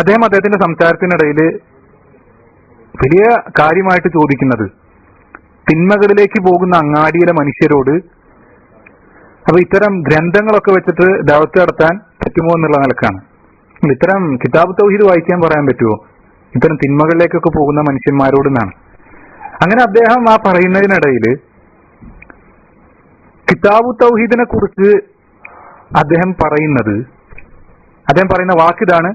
അദ്ദേഹം അദ്ദേഹത്തിന്റെ സംസാരത്തിനിടയിൽ വലിയ കാര്യമായിട്ട് ചോദിക്കുന്നത്. തിന്മകളിലേക്ക് പോകുന്ന അങ്ങാടിയിലെ മനുഷ്യരോട് അപ്പൊ ഇത്തരം ഗ്രന്ഥങ്ങളൊക്കെ വെച്ചിട്ട് ദൗത്യം നടത്താൻ പറ്റുമോ എന്നുള്ള നിലക്കാണ്. ഇത്തരം കിതാബ് തൗഹീദ് വായിക്കാൻ പറയാൻ പറ്റുമോ? ഇത്തരം തിന്മകളിലേക്കൊക്കെ പോകുന്ന മനുഷ്യന്മാരോട് എന്നാണ്. അങ്ങനെ അദ്ദേഹം ആ പറയുന്നതിനിടയിൽ കിതാബ് തൗഹീദിനെ കുറിച്ച് അദ്ദേഹം പറയുന്നത് അദ്ദേഹം പറയുന്ന വാക്കിതാണ്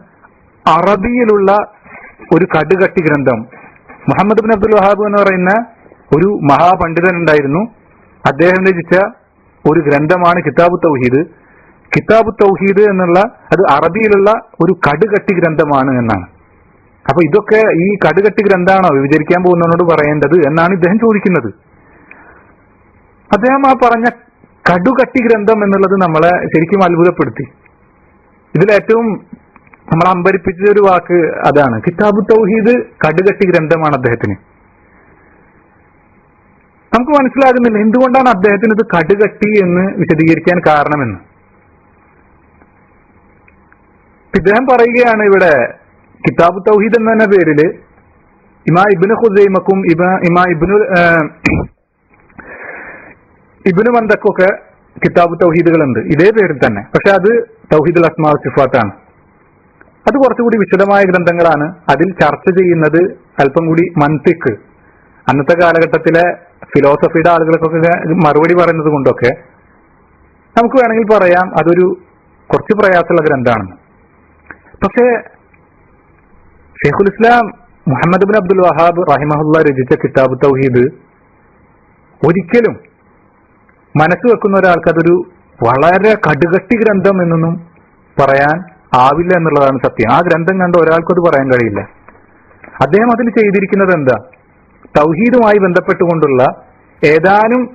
അറബിയിലുള്ള ഒരു കടുകട്ടി ഗ്രന്ഥം. മുഹമ്മദ് ബിൻ അബ്ദുൽ വഹാബ് എന്ന് പറയുന്ന ഒരു മഹാപണ്ഡിതൻ ഉണ്ടായിരുന്നു അദ്ദേഹം രചിച്ച ഒരു ഗ്രന്ഥമാണ് കിതാബു തൗഹീദ്. കിതാബു തൗഹീദ് എന്നുള്ള അത് അറബിയിലുള്ള ഒരു കടുകട്ടി ഗ്രന്ഥമാണ് എന്നാണ്. അപ്പൊ ഇതൊക്കെ ഈ കടുകട്ടി ഗ്രന്ഥാണോ വിചരിക്കാൻ പോകുന്നവനോട് പറയേണ്ടത് എന്നാണ് ഇദ്ദേഹം ചോദിക്കുന്നത്. അദ്ദേഹം ആ പറഞ്ഞ കടുകട്ടി ഗ്രന്ഥം എന്നുള്ളത് നമ്മളെ ശരിക്കും അത്ഭുതപ്പെടുത്തി. ഇതിലേറ്റവും നമ്മൾ അമ്പരിപ്പിച്ച ഒരു വാക്ക് അതാണ്. കിതാബു തൗഹീദ് കടുകട്ടി ഗ്രന്ഥമാണ് അദ്ദേഹത്തിന്. നമുക്ക് മനസ്സിലാകുന്നില്ല എന്തുകൊണ്ടാണ് അദ്ദേഹത്തിന് ഇത് കടുകട്ടി എന്ന് വിശദീകരിക്കാൻ കാരണമെന്ന്. ഇദ്ദേഹം പറയുകയാണ് ഇവിടെ കിതാബു തൗഹീദ് എന്ന പേരിൽ ഇമാ ഇബിന് ഹുസൈമക്കും ഇബ ഇമാ ഇബിനു ഇബിനു മന്ദക്കൊക്കെ കിതാബ് തൗഹീദുകളുണ്ട്. ഇതേ പേരിൽ തന്നെ. പക്ഷെ അത് തൗഹീദുൽ അസ്മാ സിഫാത്താണ്. അത് കുറച്ചുകൂടി വിശദമായ ഗ്രന്ഥങ്ങളാണ് അതിൽ ചർച്ച ചെയ്യുന്നത് അല്പം കൂടി മന്തിക്ക്. അന്നത്തെ കാലഘട്ടത്തിലെ ഫിലോസഫിയുടെ ആളുകൾക്കൊക്കെ മറുപടി പറയുന്നത് കൊണ്ടൊക്കെ നമുക്ക് വേണമെങ്കിൽ പറയാം അതൊരു കുറച്ച് പ്രയാസമുള്ള ഗ്രന്ഥമാണെന്ന് പക്ഷേ Shaikhul Islam Muhammad bin Abdul Wahhab റഹിമഹുല്ല രചിച്ച കിതാബ് തൗഹീദ് ഒരിക്കലും മനസ്സ് വെക്കുന്ന ഒരാൾക്ക് അതൊരു വളരെ കടുകട്ടി ഗ്രന്ഥം എന്നൊന്നും പറയാൻ ആവില്ല എന്നുള്ളതാണ് സത്യം. ആ ഗ്രന്ഥം കണ്ട ഒരാൾക്കും അത് പറയാൻ കഴിയില്ല. അദ്ദേഹം അതിൽ ചെയ്തിരിക്കുന്നത് എന്താ? തൗഹീദുമായി ബന്ധപ്പെട്ടുകൊണ്ടുള്ള ഏതാനും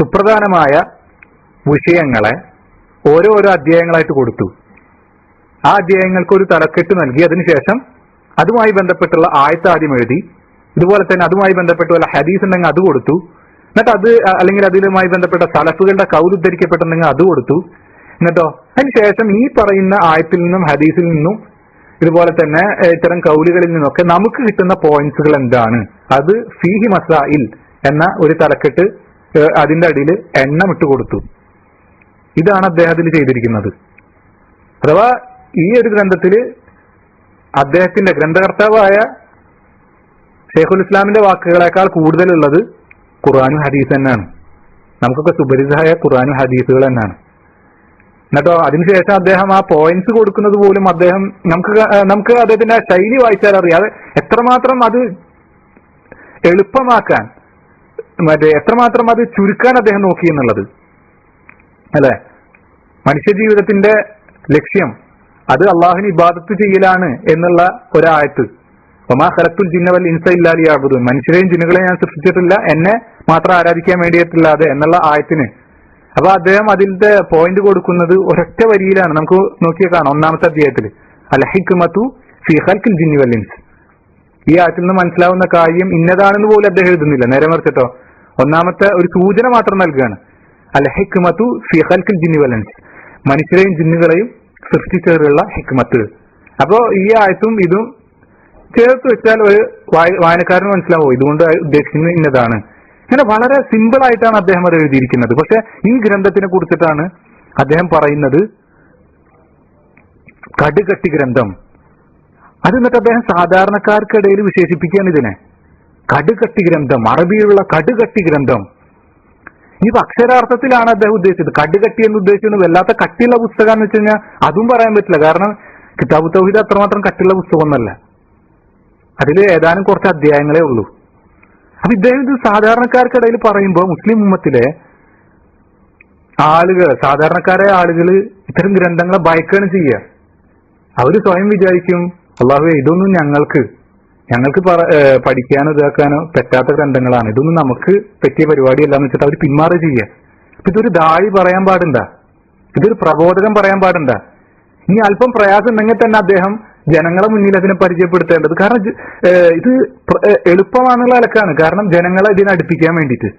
സുപ്രധാനമായ വിഷയങ്ങളെ ഓരോരോ അധ്യായങ്ങളായിട്ട് കൊടുത്തു. ആ അധ്യായങ്ങൾക്ക് ഒരു തലക്കെട്ട് നൽകി. അതിനുശേഷം അതുമായി ബന്ധപ്പെട്ടുള്ള ആയത്താദ്യം എഴുതി. ഇതുപോലെ തന്നെ അതുമായി ബന്ധപ്പെട്ട് വല്ല ഹദീസ് ഉണ്ടെങ്കിൽ അത് കൊടുത്തു. എന്നിട്ട് അത് അല്ലെങ്കിൽ അതിലുമായി ബന്ധപ്പെട്ട സലഫുകളുടെ കൗലുദ്ധരിക്കപ്പെട്ടുണ്ടെങ്കിൽ അത് കൊടുത്തു. എന്നിട്ടോ അതിനുശേഷം ഈ പറയുന്ന ആയത്തിൽ നിന്നും ഹദീസിൽ നിന്നും ഇതുപോലെ തന്നെ ഇത്തരം കൗലുകളിൽ നിന്നൊക്കെ നമുക്ക് കിട്ടുന്ന പോയിന്റ്സുകൾ എന്താണ്? അത് ഫീഹി മസായിൽ എന്ന ഒരു തലക്കെട്ട് അതിന്റെ അടിയിൽ എണ്ണം ഇട്ട് കൊടുത്തു. ഇതാണ് അദ്ദേഹത്തിൽ ചെയ്തിരിക്കുന്നത്. അഥവാ ഈ ഒരു ഗ്രന്ഥത്തിൽ അദ്ദേഹത്തിന്റെ ഗ്രന്ഥകർത്താവായ ഷെയ്ഖുൽ ഇസ്ലാമിന്റെ വാക്കുകളെക്കാൾ കൂടുതലുള്ളത് ഖുർആാനും ഹദീസ് തന്നെയാണ്. നമുക്കൊക്കെ സുപരിചിതമായ ഖുർആാനും ഹദീസുകൾ തന്നെയാണ്. എന്നിട്ടോ അതിനുശേഷം അദ്ദേഹം ആ പോയിന്റ്സ് കൊടുക്കുന്നത് പോലും അദ്ദേഹം നമുക്ക് നമുക്ക് അദ്ദേഹത്തിന്റെ ശൈലി വായിച്ചാൽ അറിയാം. അത് എത്രമാത്രം അത് എളുപ്പമാക്കാൻ മറ്റേ എത്രമാത്രം അത് ചുരുക്കാൻ അദ്ദേഹം നോക്കി എന്നുള്ളത്. അല്ലെ? മനുഷ്യ ജീവിതത്തിന്റെ ലക്ഷ്യം അത് അള്ളാഹുവിന് ഇബാദത്ത് ചെയ്യലാണ് എന്നുള്ള ഒരായത്ത്. ഒമാ ഖലത്തുൽ ജിന്നവൽ ഇൻസ ഇല്ലാലി ആബുദുൻ മനുഷ്യരെയും ജിന്നുകളെയും ഞാൻ സൃഷ്ടിച്ചിട്ടില്ല എന്നെ മാത്രം ആരാധിക്കാൻ വേണ്ടിയിട്ടില്ലാതെ എന്നുള്ള ആയത്തിന് അപ്പൊ അദ്ദേഹം അതിന്റെ പോയിന്റ് കൊടുക്കുന്നത് ഒരൊറ്റ വരിയിലാണ്. നമുക്ക് നോക്കിയാൽ കാണാം ഒന്നാമത്തെ അധ്യായത്തിൽ അലഹിക്കുമത്തു ഫി ഖൽക്കിൽ ജിന്നി വൽ ഇൻസ്. ഈ ആറ്റിൽ നിന്ന് മനസ്സിലാവുന്ന കാര്യം ഇന്നതാണെന്ന് പോലും അദ്ദേഹം എഴുതുന്നില്ല. നേരെ മറിച്ചിട്ടോ ഒന്നാമത്തെ ഒരു സൂചന മാത്രം നൽകുകയാണ് അൽ ഹിക്മത്തു ഫി ഖൽക്കിൽ ജിന്നി വല്ലൻസ് മനുഷ്യരെയും ജിന്നുകളെയും സൃഷ്ടിച്ചതിലുള്ള ഹിക്മത്ത്. അപ്പോ ഈ ആയത്തും ഇതും ചേർത്ത് വെച്ചാൽ ഒരു വായ- വായനക്കാരന് മനസ്സിലാവും. ഇതുകൊണ്ട് ഉദ്ദേശിക്കുന്നത് ഇന്നതാണ്. ഇങ്ങനെ വളരെ സിമ്പിൾ ആയിട്ടാണ് അദ്ദേഹം അത് എഴുതിയിരിക്കുന്നത്. പക്ഷെ ഈ ഗ്രന്ഥത്തിനെ കുറിച്ചിട്ടാണ് അദ്ദേഹം പറയുന്നത് കടുകട്ടി ഗ്രന്ഥം. അത് എന്നിട്ട് അദ്ദേഹം സാധാരണക്കാർക്കിടയിൽ വിശേഷിപ്പിക്കുകയാണ് ഇതിനെ. കടുകട്ടി ഗ്രന്ഥം അറബിയിലുള്ള കടുകട്ടി ഗ്രന്ഥം. ഇനിയിപ്പോ അക്ഷരാർത്ഥത്തിലാണ് അദ്ദേഹം ഉദ്ദേശിച്ചത്. കടുകട്ടി എന്ന് ഉദ്ദേശിച്ചത് വല്ലാത്ത കട്ടിയുള്ള പുസ്തകം എന്ന് വെച്ച് കഴിഞ്ഞാൽ അതും പറയാൻ പറ്റില്ല. കാരണം കിതാബ് തൗഹീദ് അത്രമാത്രം കട്ടിയുള്ള പുസ്തകമൊന്നല്ല അതിൽ ഏതാനും കുറച്ച് അധ്യായങ്ങളേ ഉള്ളൂ. അപ്പൊ ഇദ്ദേഹം ഇത് സാധാരണക്കാർക്കിടയിൽ പറയുമ്പോൾ മുസ്ലിം ഉമ്മത്തിലെ ആളുകൾ സാധാരണക്കാരായ ആളുകൾ ഇത്തരം ഗ്രന്ഥങ്ങളെ ഭയക്കുകയാണ് ചെയ്യുക അവർ സ്വയം വിചാരിക്കും അള്ളാഹു ഇതൊന്നും ഞങ്ങൾക്ക് ഞങ്ങൾക്ക് പഠിക്കാനോ ഇതാക്കാനോ പറ്റാത്ത ഗ്രന്ഥങ്ങളാണ്. ഇതൊന്നും നമുക്ക് പറ്റിയ പരിപാടിയല്ല എന്ന് വെച്ചിട്ട് അവർ പിന്മാറുക ചെയ്യുക അപ്പൊ ഇതൊരു ദാഴി പറയാൻ പാടുണ്ട. ഇതൊരു പ്രബോധകം പറയാൻ പാടുണ്ട. ഇനി അല്പം പ്രയാസം ഉണ്ടെങ്കിൽ തന്നെ അദ്ദേഹം ജനങ്ങളെ മുന്നിൽ അതിനെ പരിചയപ്പെടുത്തേണ്ടത്. കാരണം ഇത്, എളുപ്പമാണെന്നുള്ള അലക്കാണ്. കാരണം ജനങ്ങളെ ഇതിനെ അടുപ്പിക്കാൻ വേണ്ടിയിട്ട്.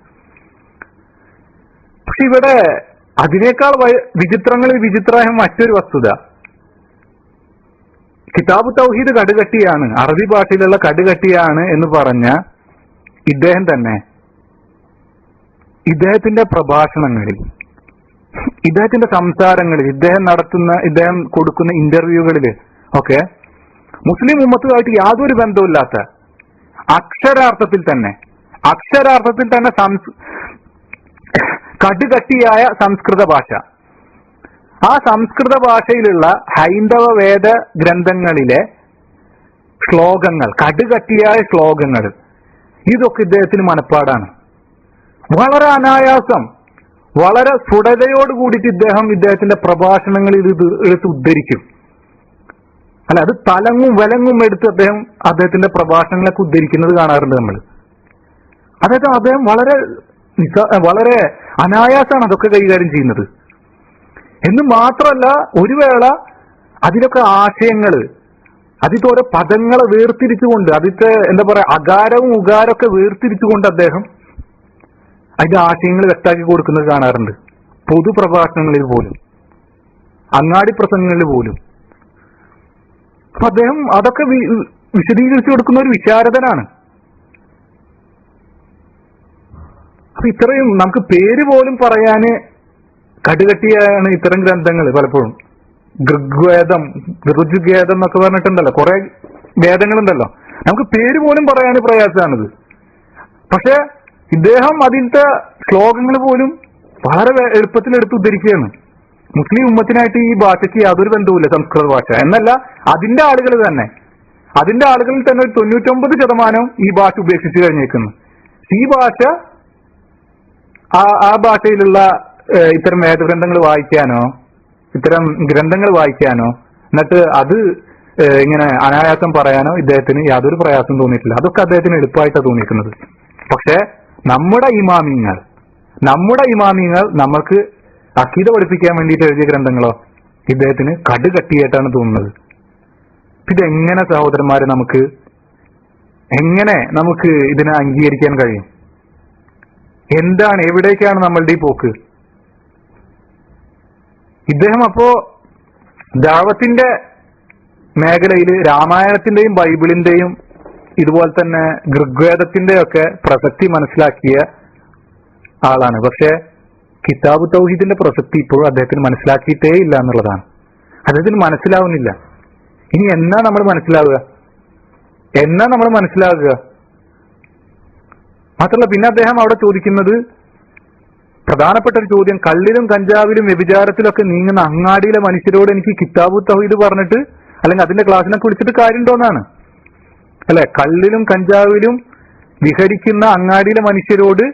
പക്ഷെ ഇവിടെ അതിനേക്കാൾ വിചിത്രങ്ങളിൽ വിചിത്രമായ മറ്റൊരു വസ്തുത. കിതാബ് തൗഹീദ് കടുകട്ടിയാണ്. അറബി ഭാഷയിലുള്ള കടുകട്ടിയാണ് എന്ന് പറഞ്ഞ ഇദ്ദേഹം തന്നെ ഇദ്ദേഹത്തിന്റെ പ്രഭാഷണങ്ങളിൽ ഇദ്ദേഹത്തിന്റെ സംസാരങ്ങളിൽ ഇദ്ദേഹം നടത്തുന്ന ഇദ്ദേഹം കൊടുക്കുന്ന ഇന്റർവ്യൂകളിൽ ഒക്കെ മുസ്ലിം ഉമ്മത്തുമായിട്ട് യാതൊരു ബന്ധവുമില്ലാത്ത അക്ഷരാർത്ഥത്തിൽ തന്നെ അക്ഷരാർത്ഥത്തിൽ തന്നെ സംസ് കടുകട്ടിയായ സംസ്കൃത ഭാഷ. ആ സംസ്കൃത ഭാഷയിലുള്ള ഹൈന്ദവ വേദ ഗ്രന്ഥങ്ങളിലെ ശ്ലോകങ്ങൾ കടുകട്ടിയായ ശ്ലോകങ്ങൾ ഇതൊക്കെ ഇദ്ദേഹത്തിന് മനപ്പാടാണ്. വളരെ അനായാസം വളരെ സ്ഫുടതയോട് കൂടിയിട്ട് ഇദ്ദേഹം ഇദ്ദേഹത്തിന്റെ പ്രഭാഷണങ്ങളിൽ ഇത് എടുത്ത് ഉദ്ധരിക്കും. അല്ല അത് തലങ്ങും വിലങ്ങും എടുത്ത് അദ്ദേഹം അദ്ദേഹത്തിന്റെ പ്രഭാഷണങ്ങളൊക്കെ ഉദ്ധരിക്കുന്നത് കാണാറുണ്ട് നമ്മൾ അതായത് അദ്ദേഹം വളരെ വളരെ അനായാസാണ് അതൊക്കെ കൈകാര്യം ചെയ്യുന്നത്. എന്ന് മാത്രമല്ല ഒരു വേള അതിലൊക്കെ ആശയങ്ങൾ അതിലത്തെ ഓരോ പദങ്ങളെ വേർതിരിച്ചുകൊണ്ട് അതിന്റെ എന്താ പറയാ അകാരവും ഉകാരമൊക്കെ വേർതിരിച്ചുകൊണ്ട് അദ്ദേഹം അതിന്റെ ആശയങ്ങൾ വ്യക്താക്കി കൊടുക്കുന്നത് കാണാറുണ്ട്. പൊതു പ്രഭാഷണങ്ങളിൽ പോലും അങ്ങാടി പ്രസംഗങ്ങളിൽ പോലും. അപ്പൊ അദ്ദേഹം അതൊക്കെ വിശദീകരിച്ചു കൊടുക്കുന്ന ഒരു വിശാരദനാണ്. അപ്പൊ ഇത്രയും നമുക്ക് പേര് പോലും പറയാന് കടുകട്ടിയാണ് ഇത്തരം ഗ്രന്ഥങ്ങൾ പലപ്പോഴും. ഋഗ്വേദം ഋജുഗേദം എന്നൊക്കെ പറഞ്ഞിട്ടുണ്ടല്ലോ. കുറെ വേദങ്ങളുണ്ടല്ലോ. നമുക്ക് പേര് പോലും പറയാൻ പ്രയാസമാണിത് പക്ഷെ ഇദ്ദേഹം അതിന്റെ ശ്ലോകങ്ങൾ പോലും വളരെ എളുപ്പത്തിൽ എടുത്ത് ഉദ്ധരിക്കുകയാണ്. മുസ്ലിം ഉമ്മത്തിനായിട്ട് ഈ ഭാഷയ്ക്ക് യാതൊരു ബന്ധവുമില്ല സംസ്കൃത ഭാഷ. എന്നല്ല അതിന്റെ ആളുകൾ തന്നെ. അതിന്റെ ആളുകളിൽ തന്നെ ഒരു തൊണ്ണൂറ്റൊമ്പത് ശതമാനം ഈ ഭാഷ ഉപേക്ഷിച്ചു കഴിഞ്ഞേക്കുന്നു. ഈ ഭാഷ ആ ഭാഷയിലുള്ള ഇത്തരം വേദഗ്രന്ഥങ്ങൾ വായിക്കാനോ ഇത്തരം ഗ്രന്ഥങ്ങൾ വായിക്കാനോ എന്നിട്ട് അത് ഇങ്ങനെ അനായാസം പറയാനോ ഇദ്ദേഹത്തിന് യാതൊരു പ്രയാസം തോന്നിയിട്ടില്ല. അതൊക്കെ അദ്ദേഹത്തിന് എളുപ്പമായിട്ടാണ് തോന്നിയിരിക്കുന്നത്. പക്ഷേ നമ്മുടെ ഇമാമിങ്ങൾ നമ്മുടെ ഇമാമിങ്ങൾ നമുക്ക് അക്കീത പഠിപ്പിക്കാൻ വേണ്ടിയിട്ട് എഴുതിയ ഗ്രന്ഥങ്ങളോ ഇദ്ദേഹത്തിന് കടുകട്ടിയായിട്ടാണ് തോന്നുന്നത്. ഇതെങ്ങനെ സഹോദരന്മാരെ നമുക്ക് എങ്ങനെ നമുക്ക് ഇതിനെ അംഗീകരിക്കാൻ കഴിയും? എന്താണ് എവിടേക്കാണ് നമ്മളുടെ ഈ പോക്ക്? ഇദ്ദേഹം അപ്പോ ദാവത്തിന്റെ മേഖലയിൽ രാമായണത്തിന്റെയും ബൈബിളിന്റെയും ഇതുപോലെ തന്നെ ഋഗ്വേദത്തിന്റെയൊക്കെ പ്രസക്തി മനസ്സിലാക്കിയ ആളാണ്. പക്ഷെ കിതാബ് തൗഹീദിന്റെ പ്രസക്തി ഇപ്പോഴും അദ്ദേഹത്തിന് മനസ്സിലാക്കിയിട്ടേ ഇല്ല എന്നുള്ളതാണ്. അദ്ദേഹത്തിന് മനസ്സിലാവുന്നില്ല. ഇനി എന്നാ നമ്മൾ മനസ്സിലാവുക? എന്നാ നമ്മൾ മനസ്സിലാവുക മാത്രമല്ല പിന്നെ അദ്ദേഹം അവിടെ ചോദിക്കുന്നത് പ്രധാനപ്പെട്ട ഒരു ചോദ്യം. കള്ളിലും കഞ്ചാവിലും വ്യഭിചാരത്തിലൊക്കെ നീങ്ങുന്ന അങ്ങാടിയിലെ മനുഷ്യരോട് എനിക്ക് കിതാബു തൗഹീദ് പറഞ്ഞിട്ട് അല്ലെങ്കിൽ അതിന്റെ ക്ലാസ്സിനൊക്കെ വിളിച്ചിട്ട് കാര്യമുണ്ടോന്നാണ് അല്ലെ? കള്ളിലും കഞ്ചാവിലും വിഹരിക്കുന്ന അങ്ങാടിയിലെ മനുഷ്യരോട്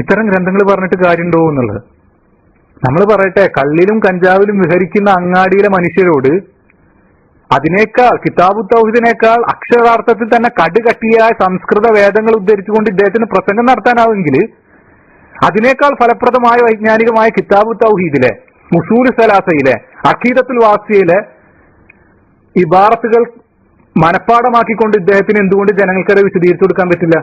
ഇത്തരം ഗ്രന്ഥങ്ങൾ പറഞ്ഞിട്ട് കാര്യമുണ്ടോ എന്നുള്ളത്. നമ്മൾ പറയട്ടെ കള്ളിലും കഞ്ചാവിലും വിഹരിക്കുന്ന അങ്ങാടിയിലെ മനുഷ്യരോട് അതിനേക്കാൾ കിതാബു തൗഹിദിനേക്കാൾ അക്ഷരാർത്ഥത്തിൽ തന്നെ കടുകട്ടിയായ സംസ്കൃത വേദങ്ങൾ ഉദ്ധരിച്ചുകൊണ്ട് ഇദ്ദേഹത്തിന് പ്രസംഗം നടത്താനാവെങ്കിൽ അതിനേക്കാൾ ഫലപ്രദമായ വൈജ്ഞാനികമായ കിതാബു തൗഹീദിലെ മുസൂൽ സലാസയിലെ അഖീദത്തുൽ വാസിയയിലെ ഇബാറത്തുകൾ മനഃപ്പാടമാക്കിക്കൊണ്ട് ഇദ്ദേഹത്തിന് എന്തുകൊണ്ട് ജനങ്ങൾക്കത് വിശദീകരിച്ചു കൊടുക്കാൻ പറ്റില്ല?